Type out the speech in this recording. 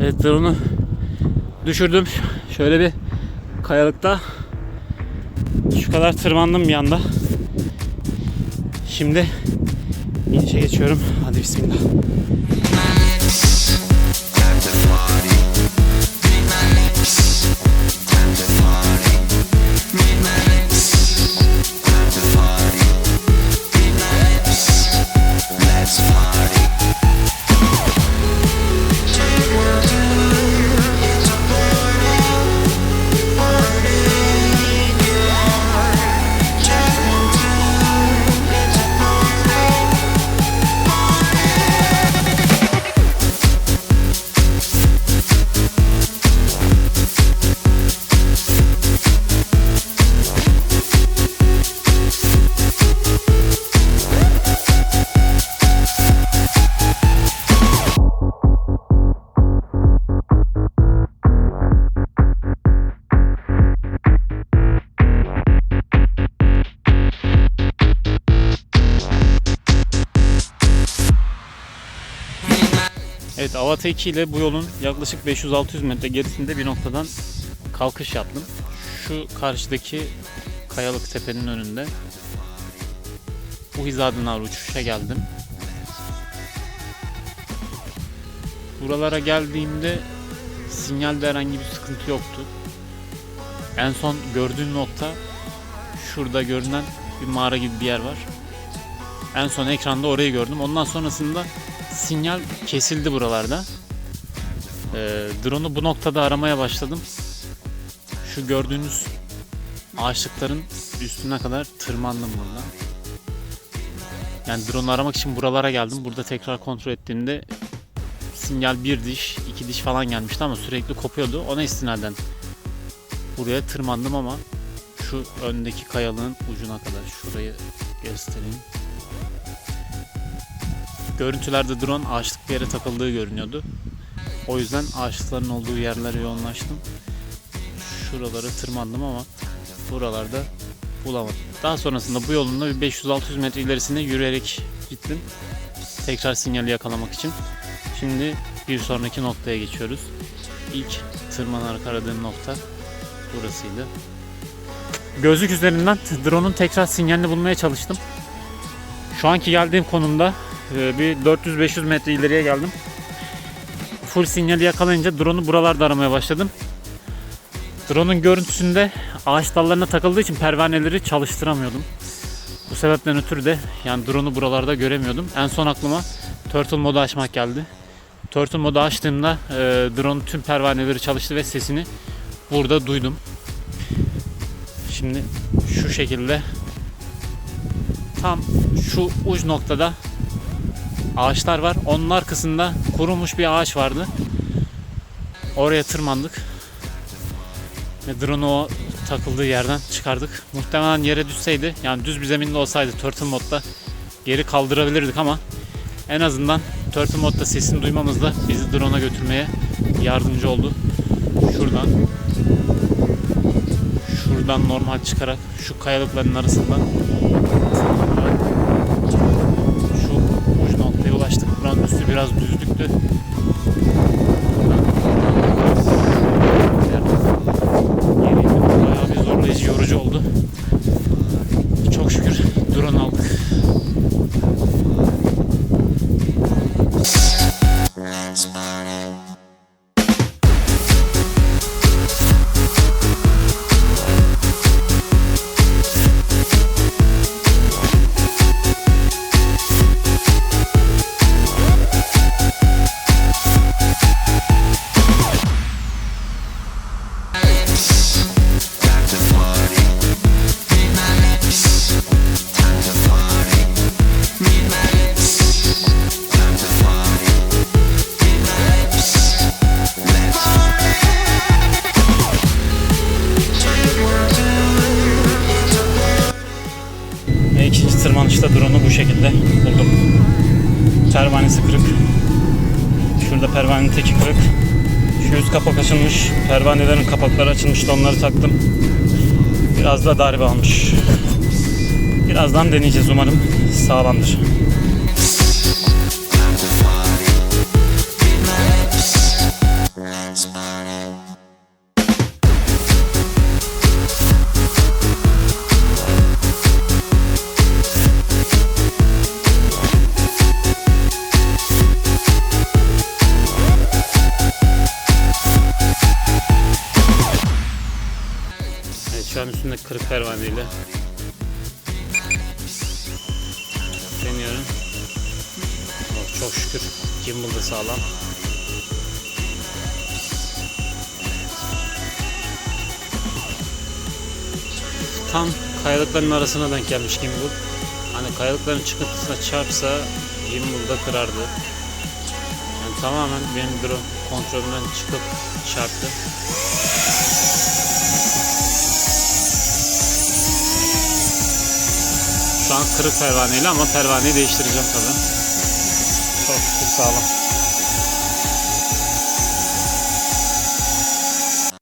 Evet drone'u düşürdüm. Şöyle bir kayalıkta şu kadar tırmandım bir anda. Şimdi inişe geçiyorum. Hadi bismillah. Evet Avata 2 ile bu yolun yaklaşık 500-600 metre gerisinde bir noktadan kalkış yaptım. Şu karşıdaki kayalık tepenin önünde bu hizadan uçuşa geldim. Buralara geldiğimde sinyalde herhangi bir sıkıntı yoktu. En son gördüğüm nokta şurada görünen bir mağara gibi bir yer var. En son ekranda orayı gördüm. Ondan sonrasında sinyal kesildi buralarda. Ee, drone'u bu noktada aramaya başladım. Şu gördüğünüz ağaçlıkların üstüne kadar tırmandım burada. Yani drone'u aramak için buralara geldim. Burada tekrar kontrol ettiğimde sinyal bir diş, iki diş falan gelmişti ama sürekli kopuyordu. Ona istinaden buraya tırmandım ama şu öndeki kayalığın ucuna kadar şurayı göstereyim. Görüntülerde drone ağaçlık bir yere takıldığı görünüyordu. O yüzden ağaçlıkların olduğu yerlere yoğunlaştım. Şuraları tırmandım ama buralarda bulamadım. Daha sonrasında bu yolunda bir 500-600 metre ilerisine yürüyerek gittim. Tekrar sinyali yakalamak için. Şimdi bir sonraki noktaya geçiyoruz. İlk tırmanarak aradığım nokta burasıydı. Gözlük üzerinden drone'un tekrar sinyalini bulmaya çalıştım. Şu anki geldiğim konumda bir 400-500 metre ileriye geldim. Full sinyali yakalayınca drone'u buralarda aramaya başladım. Drone'un görüntüsünde ağaç dallarına takıldığı için pervaneleri çalıştıramıyordum. Bu sebepten ötürü de yani drone'u buralarda göremiyordum. En son aklıma Turtle modu açmak geldi. Turtle modu açtığımda e, drone'un tüm pervaneleri çalıştı ve sesini burada duydum. Şimdi şu şekilde tam şu uç noktada ağaçlar var. Onun arkasında kurumuş bir ağaç vardı. Oraya tırmandık. Ve drone'u o takıldığı yerden çıkardık. Muhtemelen yere düşseydi yani düz bir zeminde olsaydı Turtle modda geri kaldırabilirdik ama en azından Turtle modda sesini duymamız da bizi drone'a götürmeye yardımcı oldu. Şuradan şuradan normal çıkarak şu kayalıkların arasından Buranın üstü biraz düzlüktü. Tırmanışta drone'u bu şekilde buldum. Pervanesi kırık. Şurada pervanenin teki kırık. Şu üst kapak açılmış. Pervanelerin kapakları açılmıştı. Onları taktım. Biraz da darbe almış. Birazdan deneyeceğiz umarım sağlamdır. Şimdi kırık pervaneyle deniyorum. Oh, çok şükür gimbal da sağlam. Tam kayalıkların arasına denk gelmiş gimbal. Hani kayalıkların çıkıntısına çarpsa gimbal da kırardı. Yani tamamen benim drone kontrolümden çıkıp çarptı. Şu an kırık pervaneyle ama pervaneyi değiştireceğim tabii. Çok sağlam.